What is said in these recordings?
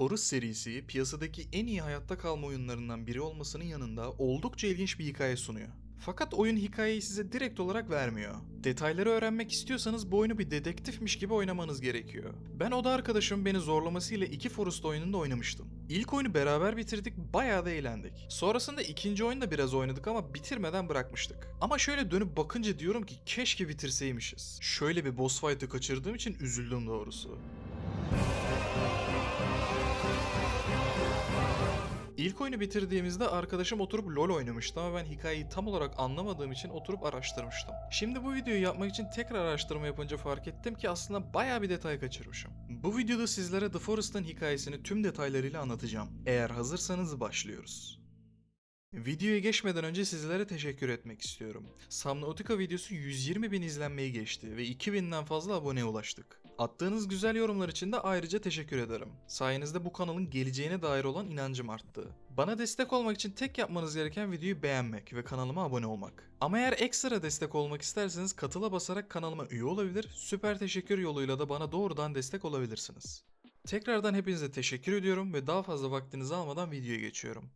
Forest serisi piyasadaki en iyi hayatta kalma oyunlarından biri olmasının yanında oldukça ilginç bir hikaye sunuyor. Fakat oyun hikayeyi size direkt olarak vermiyor. Detayları öğrenmek istiyorsanız bu oyunu bir dedektifmiş gibi oynamanız gerekiyor. Ben oda arkadaşım beni zorlamasıyla iki Forest oyununda oynamıştım. İlk oyunu beraber bitirdik, bayağı da eğlendik. Sonrasında ikinci oyunda biraz oynadık ama bitirmeden bırakmıştık. Ama şöyle dönüp bakınca diyorum ki keşke bitirseymişiz. Şöyle bir boss fight'ı kaçırdığım için üzüldüm doğrusu. İlk oyunu bitirdiğimizde arkadaşım oturup LoL oynamıştı ama ben hikayeyi tam olarak anlamadığım için oturup araştırmıştım. Şimdi bu videoyu yapmak için tekrar araştırma yapınca fark ettim ki aslında bayağı bir detay kaçırmışım. Bu videoda sizlere The Forest'ın hikayesini tüm detaylarıyla anlatacağım. Eğer hazırsanız başlıyoruz. Videoya geçmeden önce sizlere teşekkür etmek istiyorum. Subnautica videosu 120 bin izlenmeyi geçti ve 2000'den fazla aboneye ulaştık. Attığınız güzel yorumlar için de ayrıca teşekkür ederim. Sayenizde bu kanalın geleceğine dair olan inancım arttı. Bana destek olmak için tek yapmanız gereken videoyu beğenmek ve kanalıma abone olmak. Ama eğer ekstra destek olmak isterseniz katıla basarak kanalıma üye olabilir, süper teşekkür yoluyla da bana doğrudan destek olabilirsiniz. Tekrardan hepinize teşekkür ediyorum ve daha fazla vaktinizi almadan videoya geçiyorum.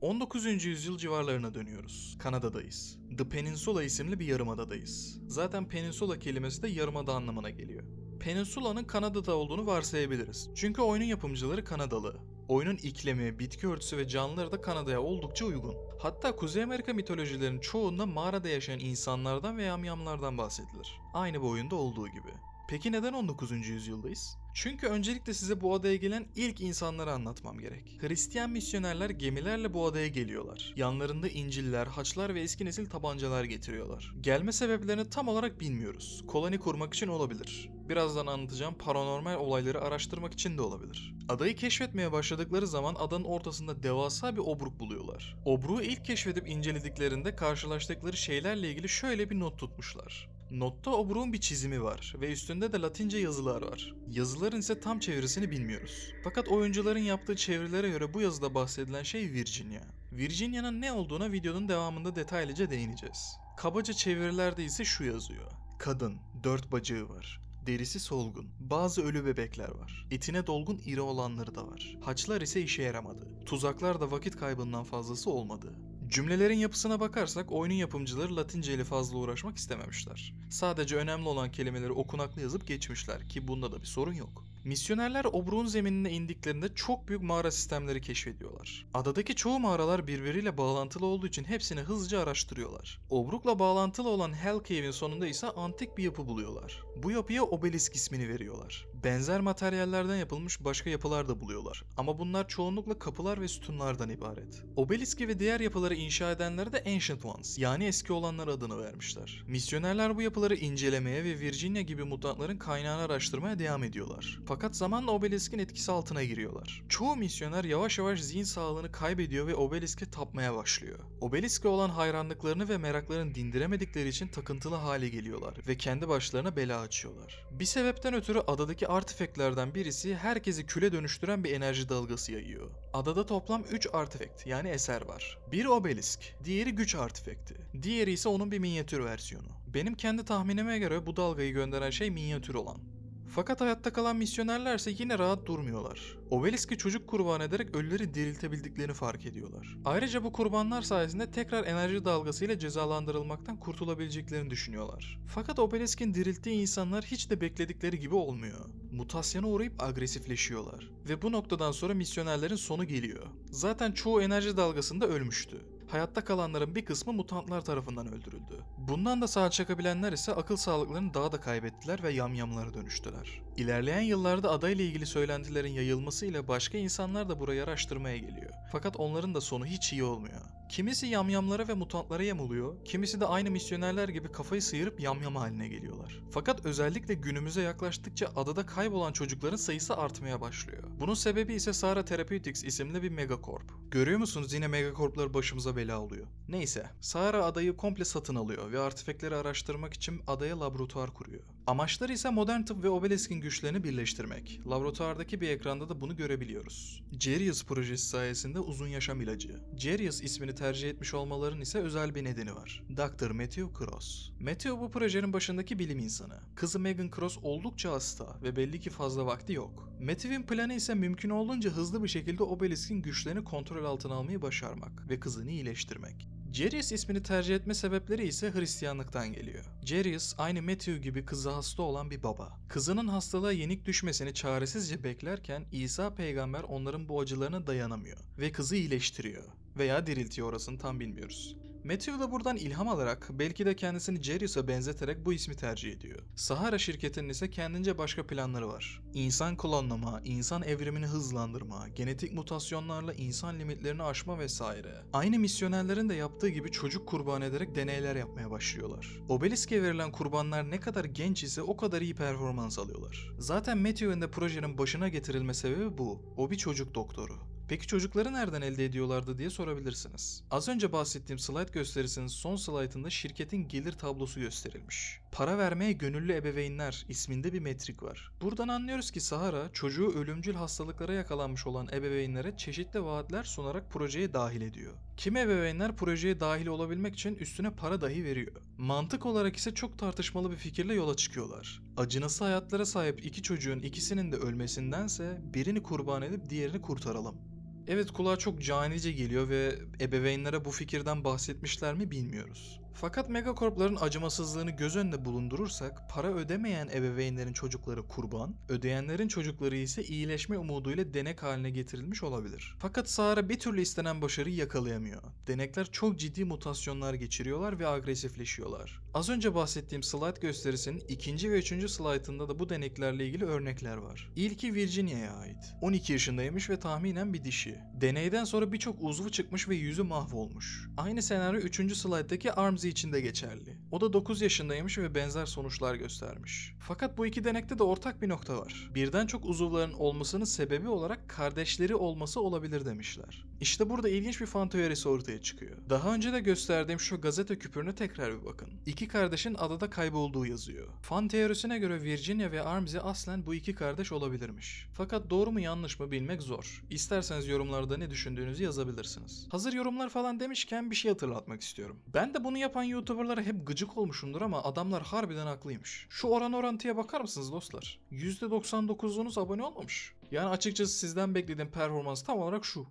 19. yüzyıl civarlarına dönüyoruz. Kanada'dayız. The Peninsula isimli bir yarımadadayız. Zaten peninsula kelimesi de yarımada anlamına geliyor. Peninsula'nın Kanada'da olduğunu varsayabiliriz. Çünkü oyunun yapımcıları Kanadalı. Oyunun iklimi, bitki örtüsü ve canlıları da Kanada'ya oldukça uygun. Hatta Kuzey Amerika mitolojilerinin çoğunda mağarada yaşayan insanlardan ve yamyamlardan bahsedilir. Aynı bu oyunda olduğu gibi. Peki neden 19. yüzyıldayız? Çünkü öncelikle size bu adaya gelen ilk insanları anlatmam gerek. Hristiyan misyonerler gemilerle bu adaya geliyorlar. Yanlarında inciller, haçlar ve eski nesil tabancalar getiriyorlar. Gelme sebeplerini tam olarak bilmiyoruz. Koloni kurmak için olabilir. Birazdan anlatacağım paranormal olayları araştırmak için de olabilir. Adayı keşfetmeye başladıkları zaman adanın ortasında devasa bir obruk buluyorlar. Obruğu ilk keşfedip incelediklerinde karşılaştıkları şeylerle ilgili şöyle bir not tutmuşlar. Notta obruğun bir çizimi var ve üstünde de latince yazılar var. Yazıların ise tam çevirisini bilmiyoruz. Fakat oyuncuların yaptığı çevirilere göre bu yazıda bahsedilen şey Virginia. Virginia'nın ne olduğuna videonun devamında detaylıca değineceğiz. Kabaca çevirilerde ise şu yazıyor. Kadın, dört bacağı var. Derisi solgun. Bazı ölü bebekler var. Etine dolgun iri olanları da var. Haçlar ise işe yaramadı. Tuzaklar da vakit kaybından fazlası olmadı. Cümlelerin yapısına bakarsak oyunun yapımcıları Latince ile fazla uğraşmak istememişler. Sadece önemli olan kelimeleri okunaklı yazıp geçmişler ki bunda da bir sorun yok. Misyonerler obruğun zeminine indiklerinde çok büyük mağara sistemleri keşfediyorlar. Adadaki çoğu mağaralar birbiriyle bağlantılı olduğu için hepsini hızlıca araştırıyorlar. Obrukla bağlantılı olan Hell Cave'in sonunda ise antik bir yapı buluyorlar. Bu yapıya obelisk ismini veriyorlar. Benzer materyallerden yapılmış başka yapılar da buluyorlar. Ama bunlar çoğunlukla kapılar ve sütunlardan ibaret. Obeliski ve diğer yapıları inşa edenlere de Ancient Ones yani eski olanlar adını vermişler. Misyonerler bu yapıları incelemeye ve Virginia gibi mutantların kaynağını araştırmaya devam ediyorlar. Fakat zamanla obeliskin etkisi altına giriyorlar. Çoğu misyoner yavaş yavaş zihin sağlığını kaybediyor ve obeliske tapmaya başlıyor. Obeliske olan hayranlıklarını ve meraklarını dindiremedikleri için takıntılı hale geliyorlar ve kendi başlarına bela açıyorlar. Bir sebepten ötürü adadaki artifeklerden birisi herkesi küle dönüştüren bir enerji dalgası yayıyor. Adada toplam 3 artifekt yani eser var. Biri obelisk, diğeri güç artifekti. Diğeri ise onun bir minyatür versiyonu. Benim kendi tahminime göre bu dalgayı gönderen şey minyatür olan. Fakat hayatta kalan misyonerlerse yine rahat durmuyorlar. Obelisk'i çocuk kurban ederek ölüleri diriltebildiklerini fark ediyorlar. Ayrıca bu kurbanlar sayesinde tekrar enerji dalgasıyla cezalandırılmaktan kurtulabileceklerini düşünüyorlar. Fakat Obelisk'in dirilttiği insanlar hiç de bekledikleri gibi olmuyor. Mutasyona uğrayıp agresifleşiyorlar. Ve bu noktadan sonra misyonerlerin sonu geliyor. Zaten çoğu enerji dalgasında ölmüştü. Hayatta kalanların bir kısmı mutantlar tarafından öldürüldü. Bundan da sağ çakabilenler ise akıl sağlıklarını daha da kaybettiler ve yamyamlara dönüştüler. İlerleyen yıllarda adayla ilgili söylentilerin yayılmasıyla başka insanlar da burayı araştırmaya geliyor. Fakat onların da sonu hiç iyi olmuyor. Kimisi yamyamlara ve mutantlara yem oluyor, kimisi de aynı misyonerler gibi kafayı sıyırıp yamyam haline geliyorlar. Fakat özellikle günümüze yaklaştıkça adada kaybolan çocukların sayısı artmaya başlıyor. Bunun sebebi ise Sara Therapeutics isimli bir megakorp. Görüyor musunuz yine megakorplar başımıza bela oluyor. Neyse, Sara adayı komple satın alıyor ve artifekleri araştırmak için adaya laboratuvar kuruyor. Amaçları ise modern tıp ve Obelisk'in güçlerini birleştirmek. Laboratuvardaki bir ekranda da bunu görebiliyoruz. Jarius projesi sayesinde uzun yaşam ilacı. Jarius ismini tercih etmiş olmaların ise özel bir nedeni var. Dr. Matthew Cross. Matthew bu projenin başındaki bilim insanı. Kızı Megan Cross oldukça hasta ve belli ki fazla vakti yok. Matthew'in planı ise mümkün olduğunca hızlı bir şekilde Obelisk'in güçlerini kontrol altına almayı başarmak ve kızını iyileştirmek. Jarius ismini tercih etme sebepleri ise Hristiyanlıktan geliyor. Jarius aynı Matthew gibi kızı hasta olan bir baba. Kızının hastalığa yenik düşmesini çaresizce beklerken İsa peygamber onların bu acılarına dayanamıyor ve kızı iyileştiriyor. Veya diriltiyor orasını tam bilmiyoruz. Matthew da buradan ilham alarak belki de kendisini Jarius'a benzeterek bu ismi tercih ediyor. Sahara şirketinin ise kendince başka planları var. İnsan klonlama, insan evrimini hızlandırma, genetik mutasyonlarla insan limitlerini aşma vesaire. Aynı misyonerlerin de yaptığı gibi çocuk kurban ederek deneyler yapmaya başlıyorlar. Obelisk'e verilen kurbanlar ne kadar genç ise o kadar iyi performans alıyorlar. Zaten Matthew'in de projenin başına getirilme sebebi bu. O bir çocuk doktoru. Peki çocukları nereden elde ediyorlardı diye sorabilirsiniz. Az önce bahsettiğim slide gösterisinin son slaytında şirketin gelir tablosu gösterilmiş. Para vermeye gönüllü ebeveynler isminde bir metrik var. Buradan anlıyoruz ki Sahara çocuğu ölümcül hastalıklara yakalanmış olan ebeveynlere çeşitli vaatler sunarak projeye dahil ediyor. Kimi ebeveynler projeye dahil olabilmek için üstüne para dahi veriyor. Mantık olarak ise çok tartışmalı bir fikirle yola çıkıyorlar. Acınası hayatlara sahip iki çocuğun ikisinin de ölmesindense birini kurban edip diğerini kurtaralım. Evet kulağa çok canice geliyor ve ebeveynlere bu fikirden bahsetmişler mi bilmiyoruz. Fakat megakorpların acımasızlığını göz önünde bulundurursak para ödemeyen ebeveynlerin çocukları kurban, ödeyenlerin çocukları ise iyileşme umuduyla denek haline getirilmiş olabilir. Fakat Sahara bir türlü istenen başarıyı yakalayamıyor. Denekler çok ciddi mutasyonlar geçiriyorlar ve agresifleşiyorlar. Az önce bahsettiğim slide gösterisinin ikinci ve üçüncü slaytında da bu deneklerle ilgili örnekler var. İlki Virginia'ya ait. 12 yaşındaymış ve tahminen bir dişi. Deneyden sonra birçok uzvu çıkmış ve yüzü mahvolmuş. Aynı senaryo 3. slayttaki Armsy için de geçerli. O da 9 yaşındaymış ve benzer sonuçlar göstermiş. Fakat bu iki denekte de ortak bir nokta var. Birden çok uzuvların olmasının sebebi olarak kardeşleri olması olabilir demişler. İşte burada ilginç bir fan teorisi ortaya çıkıyor. Daha önce de gösterdiğim şu gazete küpürüne tekrar bir bakın. İki kardeşin adada kaybolduğu yazıyor. Fan teorisine göre Virginia ve Armsy aslen bu iki kardeş olabilirmiş. Fakat doğru mu yanlış mı bilmek zor. İsterseniz yorumlarda ne düşündüğünüzü yazabilirsiniz. Hazır yorumlar falan demişken bir şey hatırlatmak istiyorum. Ben de bunu yapan YouTuber'lara hep gıcık olmuşumdur ama adamlar harbiden haklıymış. Şu oran orantıya bakar mısınız dostlar? %99'unuz abone olmamış. Yani açıkçası sizden beklediğim performans tam olarak şu.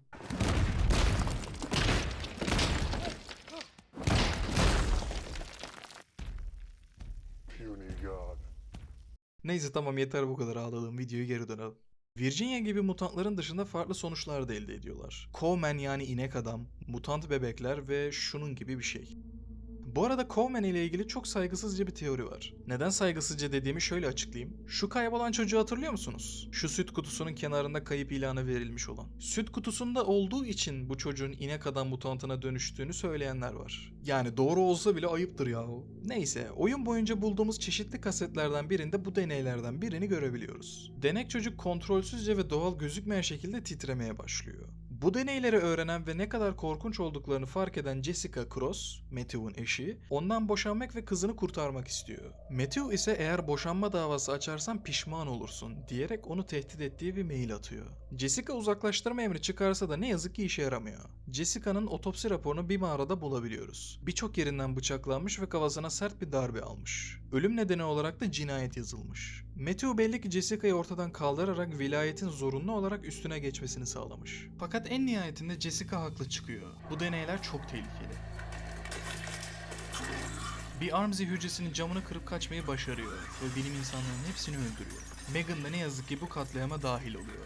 Neyse tamam yeter bu kadar ağladığım videoyu geri dönelim. Virginia gibi mutantların dışında farklı sonuçlar da elde ediyorlar. Cowman yani inek adam, mutant bebekler ve şunun gibi bir şey. Bu arada Cowman ile ilgili çok saygısızca bir teori var. Neden saygısızca dediğimi şöyle açıklayayım. Şu kaybolan çocuğu hatırlıyor musunuz? Şu süt kutusunun kenarında kayıp ilanı verilmiş olan. Süt kutusunda olduğu için bu çocuğun inek adam mutantına dönüştüğünü söyleyenler var. Yani doğru olsa bile ayıptır yahu. Neyse, oyun boyunca bulduğumuz çeşitli kasetlerden birinde bu deneylerden birini görebiliyoruz. Denek çocuk kontrolsüzce ve doğal gözükmeyen şekilde titremeye başlıyor. Bu deneyleri öğrenen ve ne kadar korkunç olduklarını fark eden Jessica Cross, Matthew'un eşi, ondan boşanmak ve kızını kurtarmak istiyor. Matthew ise eğer boşanma davası açarsan pişman olursun diyerek onu tehdit ettiği bir mail atıyor. Jessica uzaklaştırma emri çıkarsa da ne yazık ki işe yaramıyor. Jessica'nın otopsi raporunu bir mağarada bulabiliyoruz. Birçok yerinden bıçaklanmış ve kafasına sert bir darbe almış. Ölüm nedeni olarak da cinayet yazılmış. Matthew belli ki Jessica'yı ortadan kaldırarak vilayetin zorunlu olarak üstüne geçmesini sağlamış. Fakat en nihayetinde Jessica haklı çıkıyor. Bu deneyler çok tehlikeli. Bir Armsy hücresinin camını kırıp kaçmayı başarıyor ve bilim insanlarının hepsini öldürüyor. Megan da ne yazık ki bu katliama dahil oluyor.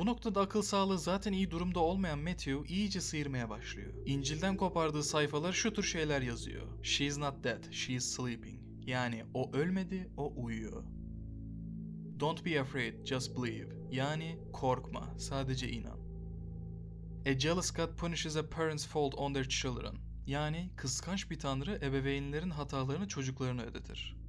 Bu noktada akıl sağlığı zaten iyi durumda olmayan Matthew iyice sıyırmaya başlıyor. İncil'den kopardığı sayfalar şu tür şeyler yazıyor. She's not dead, she's sleeping. Yani o ölmedi, o uyuyor. Don't be afraid, just believe. Yani korkma, sadece inan. A jealous God punishes a parent's fault on their children. Yani kıskanç bir tanrı ebeveynlerin hatalarını çocuklarına ödetir.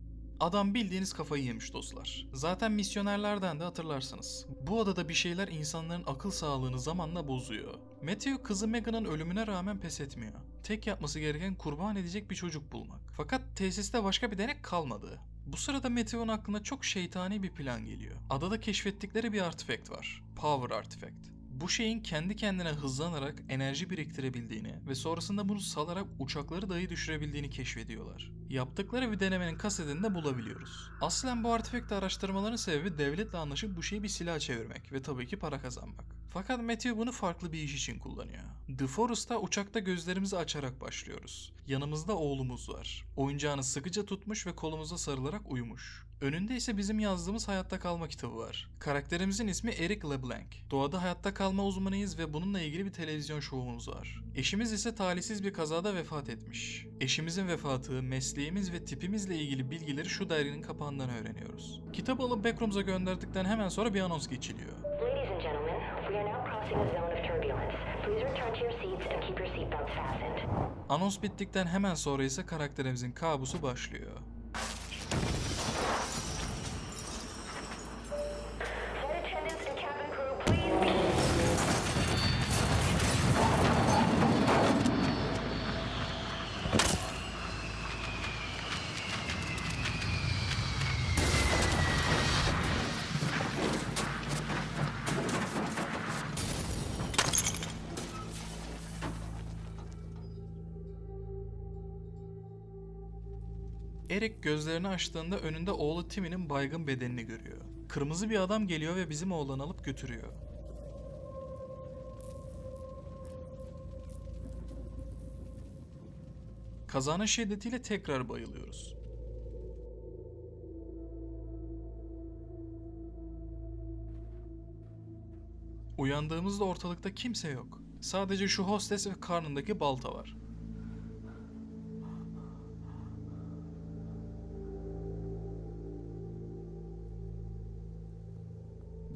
Adam bildiğiniz kafayı yemiş dostlar. Zaten misyonerlerden de hatırlarsınız. Bu adada bir şeyler insanların akıl sağlığını zamanla bozuyor. Matthew kızı Megan'ın ölümüne rağmen pes etmiyor. Tek yapması gereken kurban edecek bir çocuk bulmak. Fakat tesiste başka bir denek kalmadı. Bu sırada Matthew'un aklına çok şeytani bir plan geliyor. Adada keşfettikleri bir artifact var. Power Artifact. Bu şeyin kendi kendine hızlanarak enerji biriktirebildiğini ve sonrasında bunu salarak uçakları dahi düşürebildiğini keşfediyorlar. Yaptıkları bir denemenin kasetini de bulabiliyoruz. Aslen bu artefakti araştırmaların sebebi devletle anlaşıp bu şeyi bir silah çevirmek ve tabii ki para kazanmak. Fakat Matthew bunu farklı bir iş için kullanıyor. The Forest'ta uçakta gözlerimizi açarak başlıyoruz. Yanımızda oğlumuz var. Oyuncağını sıkıca tutmuş ve kolumuza sarılarak uyumuş. Önünde ise bizim yazdığımız hayatta kalma kitabı var. Karakterimizin ismi Eric LeBlanc. Doğada hayatta kalma uzmanıyız ve bununla ilgili bir televizyon şovumuz var. Eşimiz ise talihsiz bir kazada vefat etmiş. Eşimizin vefatı, mesleğimiz ve tipimizle ilgili bilgileri şu derginin kapağından öğreniyoruz. Kitabı alıp backrooms'a gönderdikten hemen sonra bir anons geçiliyor. Ladies and gentlemen, we are now crossing a zone of turbulence. Please return to your seats and keep your seatbelts fastened. Anons bittikten hemen sonra ise karakterimizin kabusu başlıyor. Eric gözlerini açtığında önünde oğlu Timmy'nin baygın bedenini görüyor. Kırmızı bir adam geliyor ve bizim oğlanı alıp götürüyor. Kazanın şiddetiyle tekrar bayılıyoruz. Uyandığımızda ortalıkta kimse yok. Sadece şu hostes ve karnındaki balta var.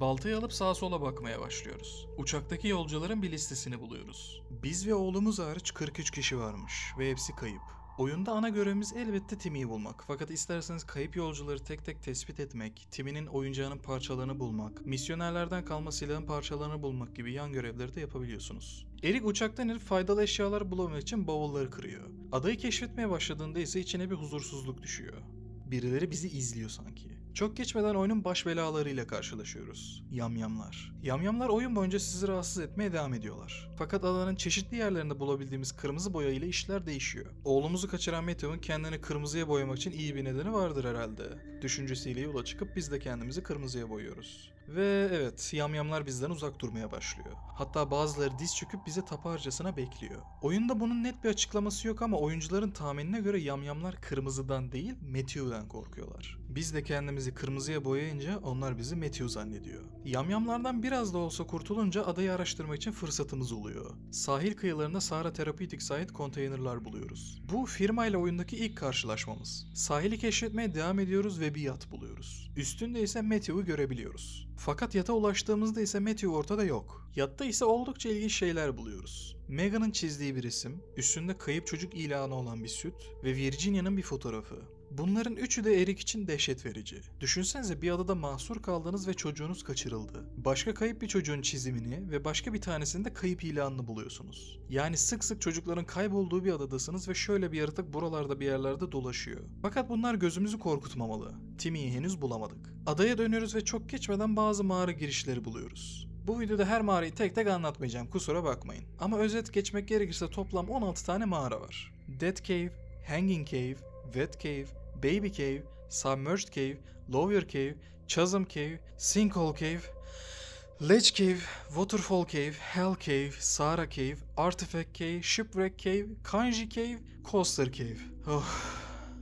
Baltayı alıp sağa sola bakmaya başlıyoruz. Uçaktaki yolcuların bir listesini buluyoruz. Biz ve oğlumuz hariç 43 kişi varmış ve hepsi kayıp. Oyunda ana görevimiz elbette Timmy'yi bulmak. Fakat isterseniz kayıp yolcuları tek tek tespit etmek, Timmy'nin oyuncağının parçalarını bulmak, misyonerlerden kalma silahın parçalarını bulmak gibi yan görevleri de yapabiliyorsunuz. Erik uçaktan inip faydalı eşyalar bulamak için bavulları kırıyor. Adayı keşfetmeye başladığında ise içine bir huzursuzluk düşüyor. Birileri bizi izliyor sanki. Çok geçmeden oyunun baş belalarıyla karşılaşıyoruz. Yamyamlar. Yamyamlar oyun boyunca sizi rahatsız etmeye devam ediyorlar. Fakat alanın çeşitli yerlerinde bulabildiğimiz kırmızı boya ile işler değişiyor. Oğlumuzu kaçıran Matthew'un kendini kırmızıya boyamak için iyi bir nedeni vardır herhalde. Düşüncesiyle yola çıkıp biz de kendimizi kırmızıya boyuyoruz. Ve evet, yamyamlar bizden uzak durmaya başlıyor. Hatta bazıları diz çöküp bize taparcasına bekliyor. Oyunda bunun net bir açıklaması yok ama oyuncuların tahminine göre yamyamlar kırmızıdan değil Matthew'den korkuyorlar. Biz de kendimizi kırmızıya boyayınca onlar bizi Matthew zannediyor. Yamyamlardan biraz da olsa kurtulunca adayı araştırmak için fırsatımız oluyor. Sahil kıyılarında Sahara Therapeutic'e ait konteynerlar buluyoruz. Bu firmayla oyundaki ilk karşılaşmamız. Sahili keşfetmeye devam ediyoruz ve bir yat buluyoruz. Üstünde ise Matthew'u görebiliyoruz. Fakat yata ulaştığımızda ise Matthew ortada yok. Yatta ise oldukça ilginç şeyler buluyoruz. Megan'ın çizdiği bir resim, üstünde kayıp çocuk ilanı olan bir süt ve Virginia'nın bir fotoğrafı. Bunların üçü de Erik için dehşet verici. Düşünsenize bir adada mahsur kaldınız ve çocuğunuz kaçırıldı. Başka kayıp bir çocuğun çizimini ve başka bir tanesinde kayıp ilanını buluyorsunuz. Yani sık sık çocukların kaybolduğu bir adadasınız ve şöyle bir yaratık buralarda bir yerlerde dolaşıyor. Fakat bunlar gözümüzü korkutmamalı. Timmy'yi henüz bulamadık. Adaya dönüyoruz ve çok geçmeden bazı mağara girişleri buluyoruz. Bu videoda her mağarayı tek tek anlatmayacağım kusura bakmayın. Ama özet geçmek gerekirse toplam 16 tane mağara var. Dead Cave, Hanging Cave, Wet Cave, Baby Cave, Submerged Cave, Lawyer Cave, Chasm Cave, Sinkhole Cave, Ledge Cave, Waterfall Cave, Hell Cave, Sahara Cave, Artifact Cave, Shipwreck Cave, Kanji Cave, Coaster Cave. Oh,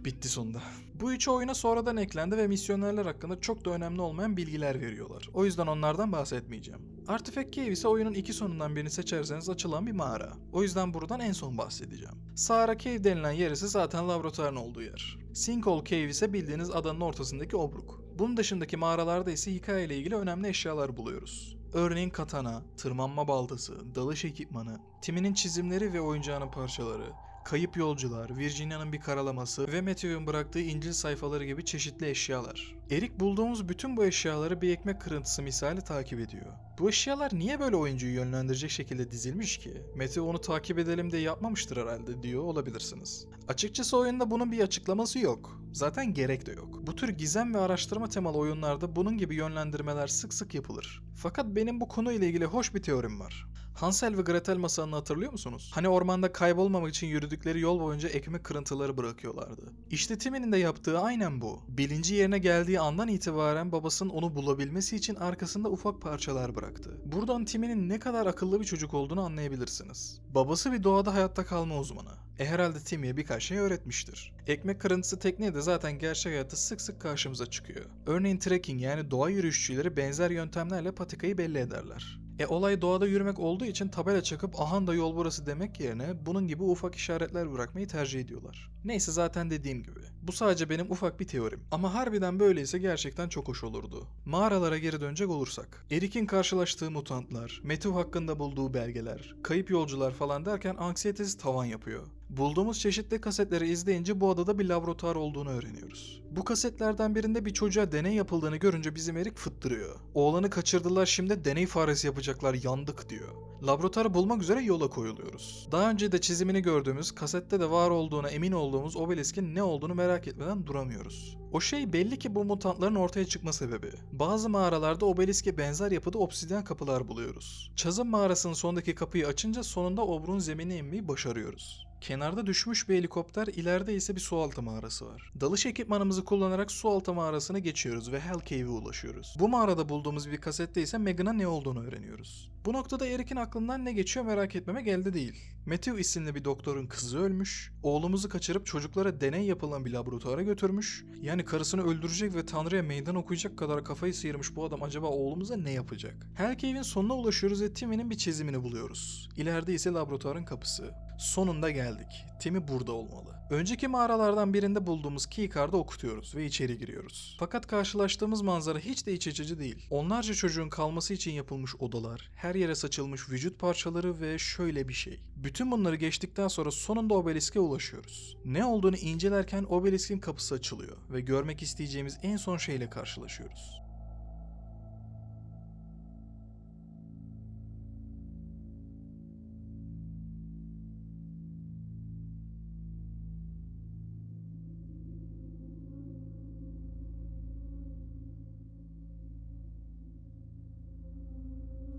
bitti sonunda. Bu üçü oyuna sonradan eklendi ve misyonerler hakkında çok da önemli olmayan bilgiler veriyorlar. O yüzden onlardan bahsetmeyeceğim. Artifact Cave ise oyunun iki sonundan birini seçerseniz açılan bir mağara. O yüzden buradan en son bahsedeceğim. Sahara Cave denilen yer ise zaten laboratuvarın olduğu yer. Sinkhole Cave ise bildiğiniz adanın ortasındaki obruk. Bunun dışındaki mağaralarda ise hikayeyle ilgili önemli eşyalar buluyoruz. Örneğin katana, tırmanma baltası, dalış ekipmanı, Timmy'nin çizimleri ve oyuncağının parçaları, kayıp yolcular, Virginia'nın bir karalaması ve Matthew'un bıraktığı İncil sayfaları gibi çeşitli eşyalar. Erik bulduğumuz bütün bu eşyaları bir ekmek kırıntısı misali takip ediyor. Bu eşyalar niye böyle oyuncuyu yönlendirecek şekilde dizilmiş ki? Matthew onu takip edelim diye yapmamıştır herhalde diyor olabilirsiniz. Açıkçası oyunda bunun bir açıklaması yok. Zaten gerek de yok. Bu tür gizem ve araştırma temalı oyunlarda bunun gibi yönlendirmeler sık sık yapılır. Fakat benim bu konuyla ilgili hoş bir teorim var. Hansel ve Gretel masalını hatırlıyor musunuz? Hani ormanda kaybolmamak için yürüdükleri yol boyunca ekmek kırıntıları bırakıyorlardı. İşte Timmy'nin de yaptığı aynen bu. Bilinci yerine geldiği andan itibaren babasının onu bulabilmesi için arkasında ufak parçalar bıraktı. Buradan Timmy'nin ne kadar akıllı bir çocuk olduğunu anlayabilirsiniz. Babası bir doğada hayatta kalma uzmanı. E herhalde Timmy'ye birkaç şey öğretmiştir. Ekmek kırıntısı tekniği de zaten gerçek hayatta sık sık karşımıza çıkıyor. Örneğin trekking yani doğa yürüyüşçüleri benzer yöntemlerle patikayı belli ederler. E olay doğada yürümek olduğu için tabela çakıp ahan da yol burası demek yerine bunun gibi ufak işaretler bırakmayı tercih ediyorlar. Neyse zaten dediğim gibi. Bu sadece benim ufak bir teorim. Ama harbiden böyleyse gerçekten çok hoş olurdu. Mağaralara geri dönecek olursak. Erik'in karşılaştığı mutantlar, Metu hakkında bulduğu belgeler, kayıp yolcular falan derken anksiyetesi tavan yapıyor. Bulduğumuz çeşitli kasetleri izleyince bu adada bir laboratuvar olduğunu öğreniyoruz. Bu kasetlerden birinde bir çocuğa deney yapıldığını görünce bizim Erik fıttırıyor. Oğlanı kaçırdılar şimdi deney faresi yapacaklar yandık diyor. Laboratuvarı bulmak üzere yola koyuluyoruz. Daha önce de çizimini gördüğümüz, kasette de var olduğuna emin olduğumuz obeliskin ne olduğunu merak etmeden duramıyoruz. O şey belli ki bu mutantların ortaya çıkma sebebi. Bazı mağaralarda obeliske benzer yapıda obsidyen kapılar buluyoruz. Çazım mağarasının sondaki kapıyı açınca sonunda obrun zemine inmeyi başarıyoruz. Kenarda düşmüş bir helikopter, ileride ise bir sualtı mağarası var. Dalış ekipmanımızı kullanarak sualtı mağarasını geçiyoruz ve Hell Cave'e ulaşıyoruz. Bu mağarada bulduğumuz bir kasette ise Megan'a ne olduğunu öğreniyoruz. Bu noktada Eric'in aklından ne geçiyor merak etmemek elde değil. Matthew isimli bir doktorun kızı ölmüş, oğlumuzu kaçırıp çocuklara deney yapılan bir laboratuvara götürmüş. Yani karısını öldürecek ve Tanrı'ya meydan okuyacak kadar kafayı sıyırmış bu adam acaba oğlumuza ne yapacak? Hell Cave'in sonuna ulaşıyoruz ve Timmy'nin bir çizimini buluyoruz. İleride ise laboratuvarın kapısı. Sonunda geldik. Timmy burada olmalı. Önceki mağaralardan birinde bulduğumuz keycard'ı okutuyoruz ve içeri giriyoruz. Fakat karşılaştığımız manzara hiç de iç açıcı değil. Onlarca çocuğun kalması için yapılmış odalar, her yere saçılmış vücut parçaları ve şöyle bir şey. Bütün bunları geçtikten sonra sonunda obeliske ulaşıyoruz. Ne olduğunu incelerken obeliskin kapısı açılıyor ve görmek isteyeceğimiz en son şeyle karşılaşıyoruz.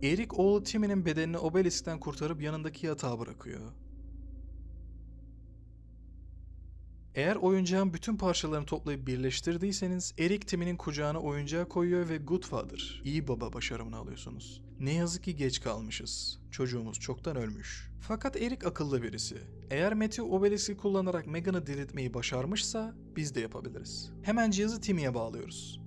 Erik oğlu Timmy'nin bedenini obeliskten kurtarıp yanındaki yatağa bırakıyor. Eğer oyuncağın bütün parçalarını toplayıp birleştirdiyseniz Erik Timmy'nin kucağına oyuncağı koyuyor ve Good Father, iyi baba başarımını alıyorsunuz. Ne yazık ki geç kalmışız. Çocuğumuz çoktan ölmüş. Fakat Erik akıllı birisi. Eğer Matthew obeliski kullanarak Megan'ı diriltmeyi başarmışsa biz de yapabiliriz. Hemen cihazı Timmy'ye bağlıyoruz.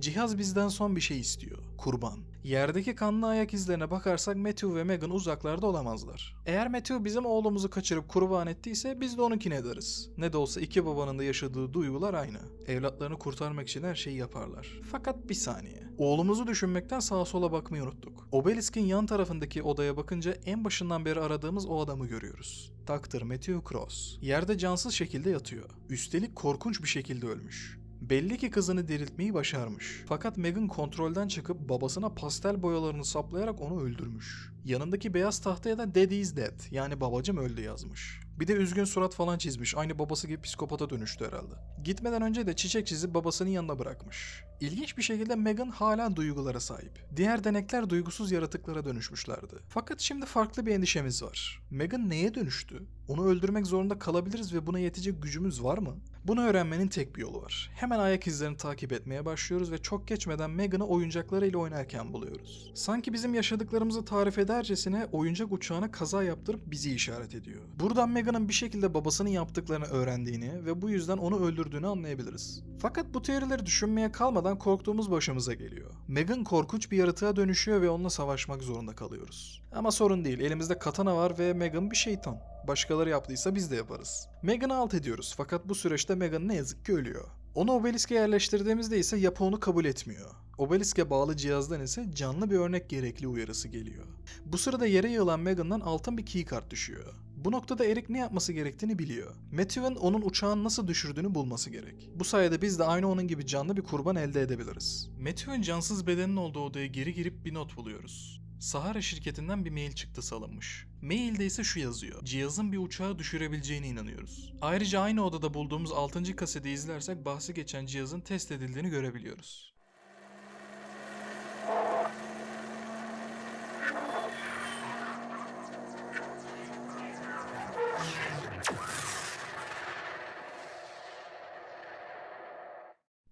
Cihaz bizden son bir şey istiyor. Kurban. Yerdeki kanlı ayak izlerine bakarsak Matthew ve Megan uzaklarda olamazlar. Eğer Matthew bizim oğlumuzu kaçırıp kurban ettiyse biz de onunkini ederiz. Ne de olsa iki babanın da yaşadığı duygular aynı. Evlatlarını kurtarmak için her şeyi yaparlar. Fakat bir saniye. Oğlumuzu düşünmekten sağa sola bakmayı unuttuk. Obelisk'in yan tarafındaki odaya bakınca en başından beri aradığımız o adamı görüyoruz. Dr. Matthew Cross. Yerde cansız şekilde yatıyor. Üstelik korkunç bir şekilde ölmüş. Belli ki kızını diriltmeyi başarmış. Fakat Megan kontrolden çıkıp babasına pastel boyalarını saplayarak onu öldürmüş. Yanındaki beyaz tahtaya da Daddy is dead yani babacım öldü yazmış. Bir de üzgün surat falan çizmiş. Aynı babası gibi psikopata dönüştü herhalde. Gitmeden önce de çiçek çizip babasının yanına bırakmış. İlginç bir şekilde Megan hala duygulara sahip. Diğer denekler duygusuz yaratıklara dönüşmüşlerdi. Fakat şimdi farklı bir endişemiz var. Megan neye dönüştü? Onu öldürmek zorunda kalabiliriz ve buna yetecek gücümüz var mı? Bunu öğrenmenin tek bir yolu var. Hemen ayak izlerini takip etmeye başlıyoruz ve çok geçmeden Megan'ı oyuncaklarıyla oynarken buluyoruz. Sanki bizim yaşadıklarımızı tarif edercesine oyuncak uçağına kaza yaptırıp bizi işaret ediyor. Buradan Megan'ın bir şekilde babasının yaptıklarını öğrendiğini ve bu yüzden onu öldürdüğünü anlayabiliriz. Fakat bu teorileri düşünmeye kalmadan korktuğumuz başımıza geliyor. Megan korkunç bir yaratığa dönüşüyor ve onunla savaşmak zorunda kalıyoruz. Ama sorun değil elimizde katana var ve Megan bir şeytan. Başkaları yaptıysa biz de yaparız. Megan'ı alt ediyoruz fakat bu süreçte Megan ne yazık ki ölüyor. Onu obeliske yerleştirdiğimizde ise yapı onu kabul etmiyor. Obeliske bağlı cihazdan ise canlı bir örnek gerekli uyarısı geliyor. Bu sırada yere yığılan Megan'dan altın bir keycard düşüyor. Bu noktada Eric ne yapması gerektiğini biliyor. Matthew'ın onun uçağını nasıl düşürdüğünü bulması gerek. Bu sayede biz de aynı onun gibi canlı bir kurban elde edebiliriz. Matthew'ın cansız bedenin olduğu odaya geri girip bir not buluyoruz. Sahara şirketinden bir mail çıktısı alınmış. Mailde ise şu yazıyor. Cihazın bir uçağı düşürebileceğine inanıyoruz. Ayrıca aynı odada bulduğumuz 6. kaseti izlersek bahsi geçen cihazın test edildiğini görebiliyoruz.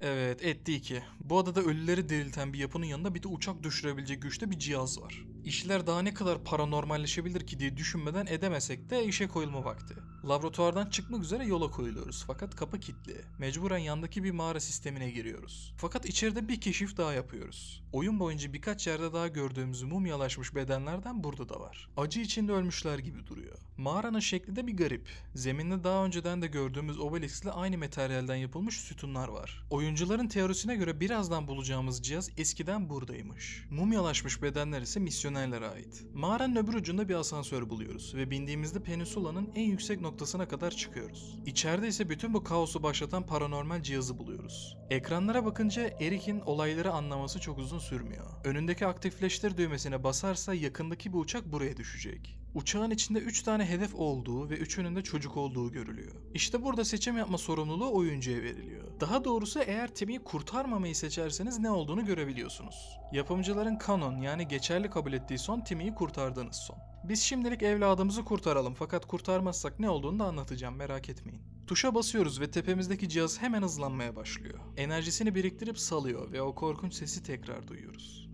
Evet etti iki. Bu adada ölüleri dirilten bir yapının yanında bir de uçak düşürebilecek güçte bir cihaz var. İşler daha ne kadar paranormalleşebilir ki diye düşünmeden edemesek de işe koyulma vakti. Laboratuvardan çıkmak üzere yola koyuluyoruz fakat kapı kilitli. Mecburen yandaki bir mağara sistemine giriyoruz. Fakat içeride bir keşif daha yapıyoruz. Oyun boyunca birkaç yerde daha gördüğümüz mumyalaşmış bedenlerden burada da var. Acı içinde ölmüşler gibi duruyor. Mağaranın şekli de bir garip. Zeminde daha önceden de gördüğümüz obeliskle aynı materyalden yapılmış sütunlar var. Oyuncuların teorisine göre birazdan bulacağımız cihaz eskiden buradaymış. Mumyalaşmış bedenler ise misyonerlere ait. Mağaranın öbür ucunda bir asansör buluyoruz ve bindiğimizde Peninsula'nın en yüksek noktasına kadar çıkıyoruz. İçeride ise bütün bu kaosu başlatan paranormal cihazı buluyoruz. Ekranlara bakınca Eric'in olayları anlaması çok uzun sürmüyor. Önündeki aktifleştir düğmesine basarsa yakındaki bir uçak buraya düşecek. Uçağın içinde 3 tane hedef olduğu ve üçünün de çocuk olduğu görülüyor. İşte burada seçim yapma sorumluluğu oyuncuya veriliyor. Daha doğrusu eğer Timmy'yi kurtarmamayı seçerseniz ne olduğunu görebiliyorsunuz. Yapımcıların kanon yani geçerli kabul ettiği son Timmy'yi kurtardığınız son. Biz şimdilik evladımızı kurtaralım fakat kurtarmazsak ne olduğunu da anlatacağım merak etmeyin. Tuşa basıyoruz ve tepemizdeki cihaz hemen hızlanmaya başlıyor. Enerjisini biriktirip salıyor ve o korkunç sesi tekrar duyuyoruz.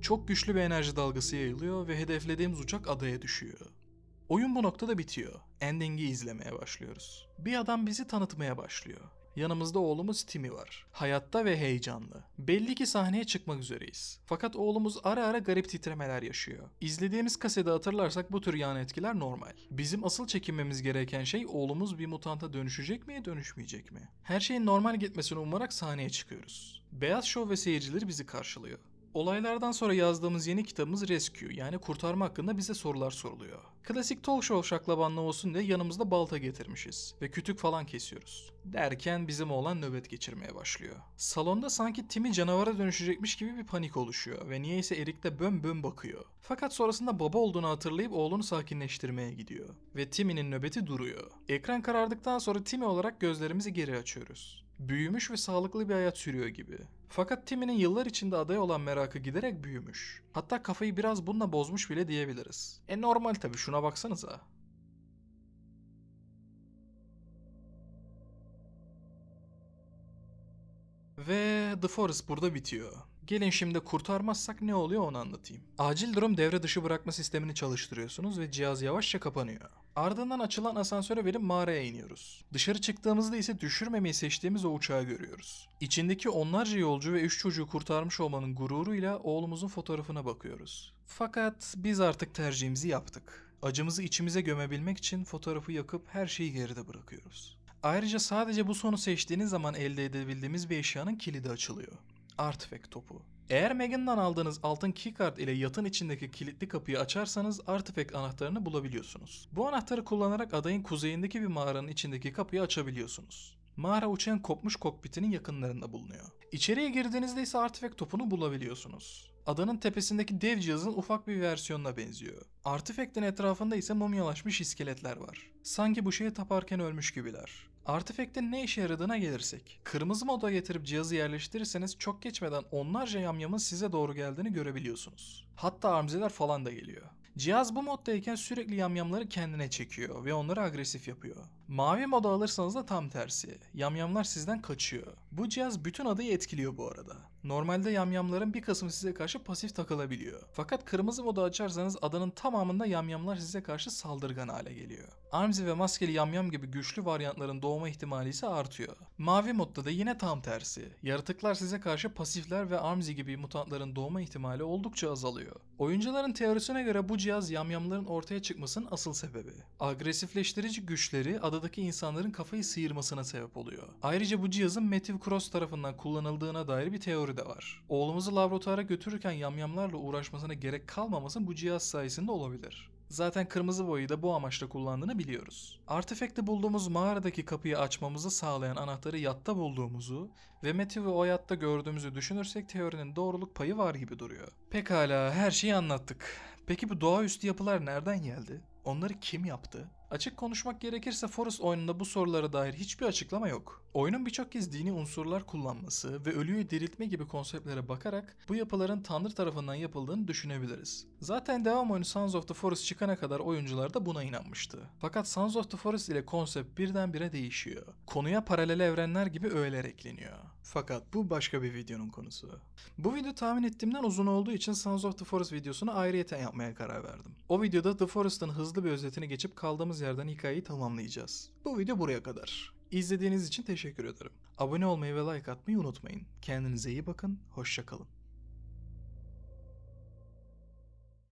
Çok güçlü bir enerji dalgası yayılıyor ve hedeflediğimiz uçak adaya düşüyor. Oyun bu noktada bitiyor. Ending'i izlemeye başlıyoruz. Bir adam bizi tanıtmaya başlıyor. Yanımızda oğlumuz Timmy var. Hayatta ve heyecanlı. Belli ki sahneye çıkmak üzereyiz. Fakat oğlumuz ara ara garip titremeler yaşıyor. İzlediğimiz kasede hatırlarsak bu tür yan etkiler normal. Bizim asıl çekinmemiz gereken şey oğlumuz bir mutanta dönüşecek mi dönüşmeyecek mi? Her şeyin normal gitmesini umarak sahneye çıkıyoruz. Beyaz Şov ve seyircileri bizi karşılıyor. Olaylardan sonra yazdığımız yeni kitabımız Rescue yani kurtarma hakkında bize sorular soruluyor. Klasik talk show şaklabanlığı olsun diye yanımızda balta getirmişiz ve kütük falan kesiyoruz. Derken bizim oğlan nöbet geçirmeye başlıyor. Salonda sanki Timmy canavara dönüşecekmiş gibi bir panik oluşuyor ve niyeyse Eric de bön bön bakıyor. Fakat sonrasında baba olduğunu hatırlayıp oğlunu sakinleştirmeye gidiyor. Ve Timmy'nin nöbeti duruyor. Ekran karardıktan sonra Timmy olarak gözlerimizi geri açıyoruz. Büyümüş ve sağlıklı bir hayat sürüyor gibi. Fakat Timmy'nin yıllar içinde adaya olan merakı giderek büyümüş. Hatta kafayı biraz bununla bozmuş bile diyebiliriz. E normal tabi şuna baksanıza. Ve The Forest burada bitiyor. Gelin şimdi kurtarmazsak ne oluyor onu anlatayım. Acil durum devre dışı bırakma sistemini çalıştırıyorsunuz ve cihaz yavaşça kapanıyor. Ardından açılan asansöre verip mağaraya iniyoruz. Dışarı çıktığımızda ise düşürmemeyi seçtiğimiz o uçağı görüyoruz. İçindeki onlarca yolcu ve üç çocuğu kurtarmış olmanın gururuyla oğlumuzun fotoğrafına bakıyoruz. Fakat biz artık tercihimizi yaptık. Acımızı içimize gömebilmek için fotoğrafı yakıp her şeyi geride bırakıyoruz. Ayrıca sadece bu sonu seçtiğiniz zaman elde edebildiğimiz bir eşyanın kilidi açılıyor. Artifact topu. Eğer Megan'dan aldığınız altın keycard ile yatın içindeki kilitli kapıyı açarsanız Artifact anahtarını bulabiliyorsunuz. Bu anahtarı kullanarak adayın kuzeyindeki bir mağaranın içindeki kapıyı açabiliyorsunuz. Mağara uçağın kopmuş kokpitinin yakınlarında bulunuyor. İçeriye girdiğinizde ise Artifact topunu bulabiliyorsunuz. Adanın tepesindeki dev cihazın ufak bir versiyonuna benziyor. Artifact'in etrafında ise mumyalaşmış iskeletler var. Sanki bu şeye taparken ölmüş gibiler. Artifact'in ne işe yaradığına gelirsek. Kırmızı moda getirip cihazı yerleştirirseniz çok geçmeden onlarca yamyamın size doğru geldiğini görebiliyorsunuz. Hatta armzeler falan da geliyor. Cihaz bu moddayken sürekli yamyamları kendine çekiyor ve onları agresif yapıyor. Mavi moda alırsanız da tam tersi. Yamyamlar sizden kaçıyor. Bu cihaz bütün adayı etkiliyor bu arada. Normalde yamyamların bir kısmı size karşı pasif takılabiliyor. Fakat kırmızı modu açarsanız adanın tamamında yamyamlar size karşı saldırgan hale geliyor. Armsy ve maskeli yamyam gibi güçlü varyantların doğma ihtimali ise artıyor. Mavi modda da yine tam tersi. Yaratıklar size karşı pasifler ve Armsy gibi mutantların doğma ihtimali oldukça azalıyor. Oyuncuların teorisine göre bu cihaz yamyamların ortaya çıkmasının asıl sebebi. Agresifleştirici güçleri adadaki insanların kafayı sıyırmasına sebep oluyor. Ayrıca bu cihazın Matthew Cross tarafından kullanıldığına dair bir teori de var. Oğlumuzu laboratuvara götürürken yamyamlarla uğraşmasına gerek kalmaması bu cihaz sayesinde olabilir. Zaten kırmızı boyayı da bu amaçla kullandığını biliyoruz. Artifact'te bulduğumuz mağaradaki kapıyı açmamızı sağlayan anahtarı yatta bulduğumuzu ve Matthew'u o yatta gördüğümüzü düşünürsek teorinin doğruluk payı var gibi duruyor. Pekala her şeyi anlattık. Peki bu doğaüstü yapılar nereden geldi? Onları kim yaptı? Açık konuşmak gerekirse Forest oyununda bu sorulara dair hiçbir açıklama yok. Oyunun birçok kez dini unsurlar kullanması ve ölüyü diriltme gibi konseptlere bakarak bu yapıların Tanrı tarafından yapıldığını düşünebiliriz. Zaten devam oyunu Sons of the Forest çıkana kadar oyuncular da buna inanmıştı. Fakat Sons of the Forest ile konsept birdenbire değişiyor. Konuya paralel evrenler gibi öğeler ekleniyor. Fakat bu başka bir videonun konusu. Bu video tahmin ettiğimden uzun olduğu için Sons of the Forest videosunu ayrıyeten yapmaya karar verdim. O videoda The Forest'ın hızlı bir özetini geçip kaldığımız yerden hikayeyi tamamlayacağız. Bu video buraya kadar. İzlediğiniz için teşekkür ederim. Abone olmayı ve like atmayı unutmayın. Kendinize iyi bakın, hoşçakalın.